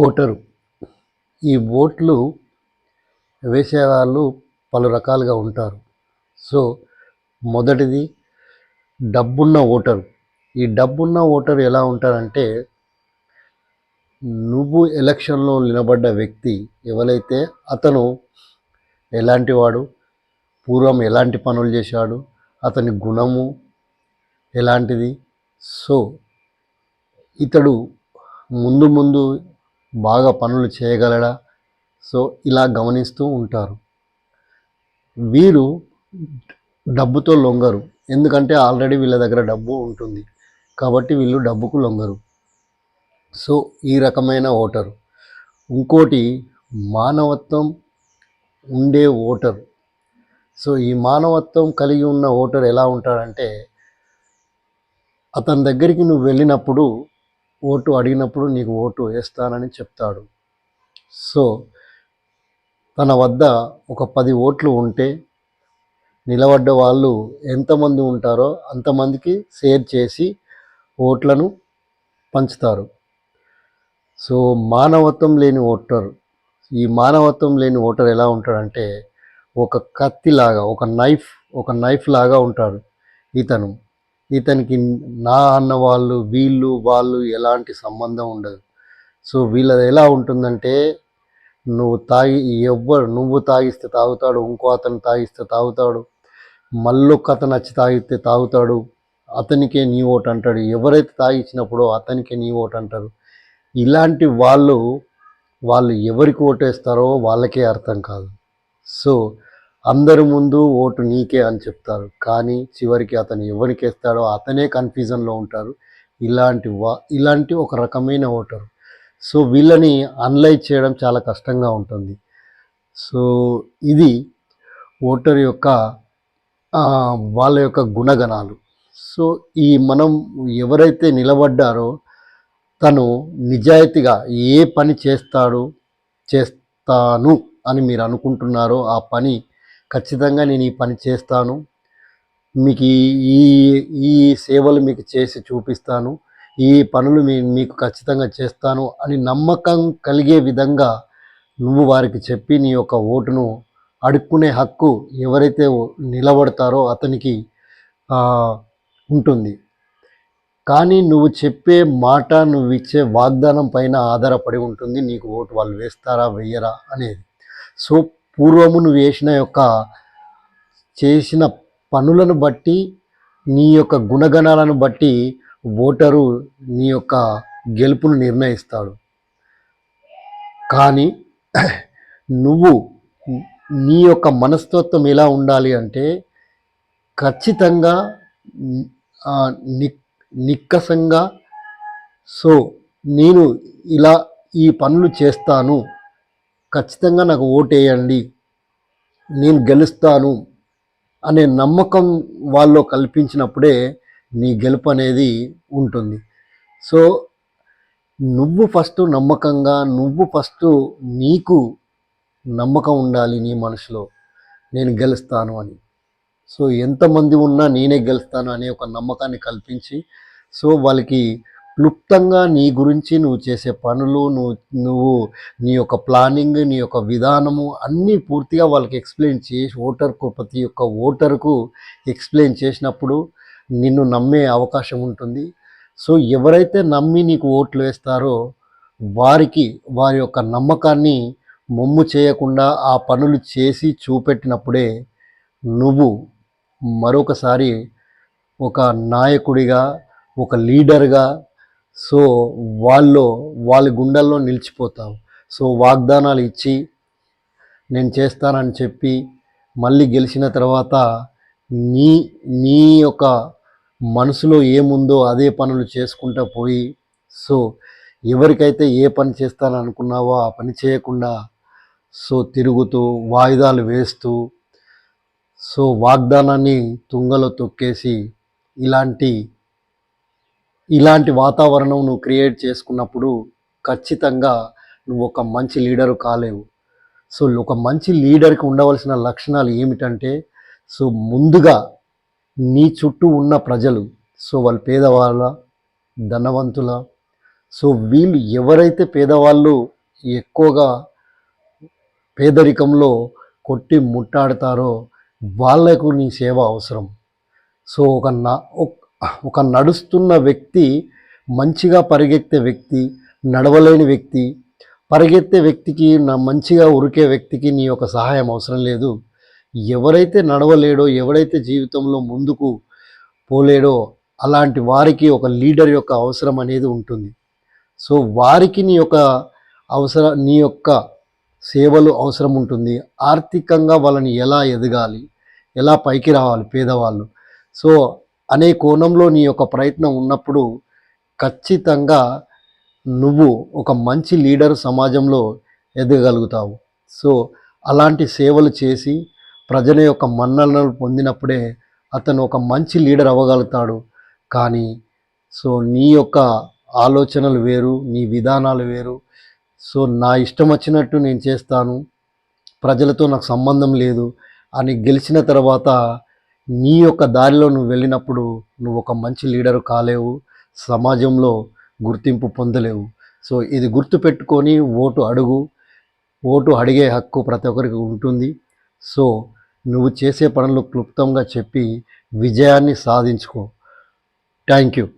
Voter. ఈ ఓట్లు వేసేవాళ్ళు పలు రకాలుగా ఉంటారు. సో మొదటిది డబ్బున్న ఓటరు. ఈ డబ్బున్న ఓటరు ఎలా ఉంటారంటే నువ్వు ఎలక్షన్లో నిలబడ్డ వ్యక్తి ఎవరైతే అతను ఎలాంటి వాడు పూర్వం ఎలాంటి పనులు చేశాడు అతని గుణము ఎలాంటిది సో ఇతడు ముందు ముందు బాగా పనులు చేయగలడా? సో ఇలా గమనిస్తూ ఉంటారు. వీరు డబ్బుతో లొంగరు. ఎందుకంటే ఆల్రెడీ వీళ్ళ దగ్గర డబ్బు ఉంటుంది. కాబట్టి వీళ్ళు డబ్బుకు లొంగరు. సో ఈ రకమైన ఓటరు. ఇంకోటి మానవత్వం ఉండే ఓటరు. సో ఈ మానవత్వం కలిగి ఉన్న ఓటర్ ఎలా ఉంటాడంటే అతని దగ్గరికి నువ్వు వెళ్ళినప్పుడు ఓటు అడిగినప్పుడు నీకు ఓటు వేస్తానని చెప్తాడు. సో తన వద్ద ఒక పది ఓట్లు ఉంటే నిలబడ్డ వాళ్ళు ఎంతమంది ఉంటారో అంతమందికి షేర్ చేసి ఓట్లను పంచుతారు. సో మానవత్వం లేని ఓటర్ ఈ మానవత్వం లేని ఓటర్ ఎలా ఉంటాడంటే ఒక కత్తిలాగా ఒక నైఫ్ ఒక నైఫ్ లాగా ఉంటాడు ఇతను. ఇతనికి నా అన్న వాళ్ళు వీళ్ళు వాళ్ళు ఎలాంటి సంబంధం ఉండదు. సో వీళ్ళది ఎలా ఉంటుందంటే నువ్వు తాగి ఎవ్వరు నువ్వు తాగిస్తే తాగుతాడు ఇంకో అతను తాగిస్తే తాగుతాడు మళ్ళొక్క అతను వచ్చి తాగితే తాగుతాడు అతనికే నీ ఓటు అంటాడు. ఎవరైతే తాగిచ్చినప్పుడో అతనికే నీ ఓటు అంటారు. ఇలాంటి వాళ్ళు వాళ్ళు ఎవరికి ఓటేస్తారో వాళ్ళకే అర్థం కాదు. సో అందరి ముందు ఓటు నీకే అని చెప్తారు. కానీ చివరికి అతను ఎవరికి వేస్తాడో అతనే కన్ఫ్యూజన్లో ఉంటారు. ఇలాంటి వా ఇలాంటి ఒక రకమైన ఓటరు. సో వీళ్ళని అనలైజ్ చేయడం చాలా కష్టంగా ఉంటుంది. సో ఇది ఓటర్ యొక్క వాళ్ళ యొక్క గుణగణాలు. సో ఈ మనం ఎవరైతే నిలబడ్డారో తను నిజాయితీగా ఏ పని చేస్తాడు చేస్తాను అని మీరు అనుకుంటున్నారో ఆ పని ఖచ్చితంగా నేను ఈ పని చేస్తాను. మీకు ఈ- ఈ ఈ సేవలు మీకు చేసి చూపిస్తాను. ఈ పనులు మీ మీకు ఖచ్చితంగా చేస్తాను అని నమ్మకం కలిగే విధంగా నువ్వు వారికి చెప్పి నీ యొక్క ఓటును అడుక్కునే హక్కు ఎవరైతే నిలబడతారో అతనికి ఉంటుంది. కానీ నువ్వు చెప్పే మాట నువ్వు ఇచ్చే వాగ్దానం పైన ఆధారపడి ఉంటుంది. నీకు ఓటు వాళ్ళు వేస్తారా వెయ్యరా అనేది. సో పూర్వము నువ్వు వేసిన యొక్క చేసిన పనులను బట్టి నీ యొక్క గుణగణాలను బట్టి ఓటరు నీ యొక్క గెలుపును నిర్ణయిస్తాడు. కానీ నువ్వు నీ యొక్క మనస్తత్వం ఎలా ఉండాలి అంటే ఖచ్చితంగా నిక్కసంగా సో నేను ఇలా ఈ పనులు చేస్తాను ఖచ్చితంగా నాకు ఓటేయండి. నేను గెలుస్తాను అనే నమ్మకం వాళ్ళు కల్పించినప్పుడే నీ గెలుపు అనేది ఉంటుంది. సో నువ్వు ఫస్ట్ నమ్మకంగా నువ్వు ఫస్ట్ నీకు నమ్మకం ఉండాలి నీ మనసులో. నేను గెలుస్తాను అని. సో ఎంతమంది ఉన్నా నేనే గెలుస్తాను అనే ఒక నమ్మకాన్ని కల్పించి సో వాళ్ళకి క్లుప్తంగా నీ గురించి నువ్వు చేసే పనులు నువ్వు నువ్వు నీ యొక్క ప్లానింగ్ నీ యొక్క విధానము అన్నీ పూర్తిగా వాళ్ళకి ఎక్స్ప్లెయిన్ చేసి ఓటర్కు ప్రతి ఒక్క ఓటర్కు ఎక్స్ప్లెయిన్ చేసినప్పుడు నిన్ను నమ్మే అవకాశం ఉంటుంది. సో ఎవరైతే నమ్మి నీకు ఓట్లు వేస్తారో వారికి వారి యొక్క నమ్మకాన్ని మొమ్ము చేయకుండా ఆ పనులు చేసి చూపెట్టినప్పుడే నువ్వు మరొకసారి ఒక నాయకుడిగా ఒక లీడర్గా సో వాళ్ళు వాళ్ళ గుండెల్లో నిలిచిపోతావు. సో వాగ్దానాలు ఇచ్చి నేను చేస్తానని చెప్పి మళ్ళీ గెలిచిన తర్వాత నీ నీ యొక్క మనసులో ఏముందో అదే పనులు చేసుకుంటూ పోయి సో ఎవరికైతే ఏ పని చేస్తాను అనుకున్నావో ఆ పని చేయకుండా సో తిరుగుతూ వాయిదాలు వేస్తూ సో వాగ్దానాన్ని తుంగలో తొక్కేసి ఇలాంటి ఇలాంటి వాతావరణం నువ్వు క్రియేట్ చేసుకున్నప్పుడు ఖచ్చితంగా నువ్వు ఒక మంచి లీడరు కాలేవు. సో ఒక మంచి లీడర్కి ఉండవలసిన లక్షణాలు ఏమిటంటే సో ముందుగా నీ చుట్టూ ఉన్న ప్రజలు సో వాళ్ళు పేదవాళ్ళ ధనవంతుల సో వీళ్ళు ఎవరైతే పేదవాళ్ళు ఎక్కువగా పేదరికంలో కొట్టి ముట్టాడతారో వాళ్ళకు నీ సేవ అవసరం. సో ఒక నా ఒక నడుస్తున్న వ్యక్తి మంచిగా పరిగెత్తే వ్యక్తి నడవలేని వ్యక్తి పరిగెత్తే వ్యక్తికి నా మంచిగా ఉరికే వ్యక్తికి నీ యొక్క సహాయం అవసరం లేదు. ఎవరైతే నడవలేడో ఎవరైతే జీవితంలో ముందుకు పోలేడో అలాంటి వారికి ఒక లీడర్ యొక్క అవసరం అనేది ఉంటుంది. సో వారికి నీ యొక్క అవసర నీ యొక్క సేవలు అవసరం ఉంటుంది. ఆర్థికంగా వాళ్ళని ఎలా ఎదగాలి? ఎలా పైకి రావాలి పేదవాళ్ళు? సో అనే కోణంలో నీ యొక్క ప్రయత్నం ఉన్నప్పుడు ఖచ్చితంగా నువ్వు ఒక మంచి లీడర్ సమాజంలో ఎదగగలుగుతావు. సో అలాంటి సేవలు చేసి ప్రజల యొక్క మన్నలను పొందినప్పుడే అతను ఒక మంచి లీడర్ అవ్వగలుగుతాడు. కానీ సో నీ యొక్క ఆలోచనలు వేరు నీ విధానాలు వేరు. సో నా ఇష్టం వచ్చినట్టు నేను చేస్తాను ప్రజలతో నాకు సంబంధం లేదు అని గెలిచిన తర్వాత నీ యొక్క దారిలో నువ్వు వెళ్ళినప్పుడు నువ్వు ఒక మంచి లీడర్ కాలేవు సమాజంలో గుర్తింపు పొందలేవు. సో ఇది గుర్తుపెట్టుకొని ఓటు అడుగు. ఓటు అడిగే హక్కు ప్రతి ఒక్కరికి ఉంటుంది. సో నువ్వు చేసే పనులు క్లుప్తంగా చెప్పి విజయాన్ని సాధించుకో. Thank you.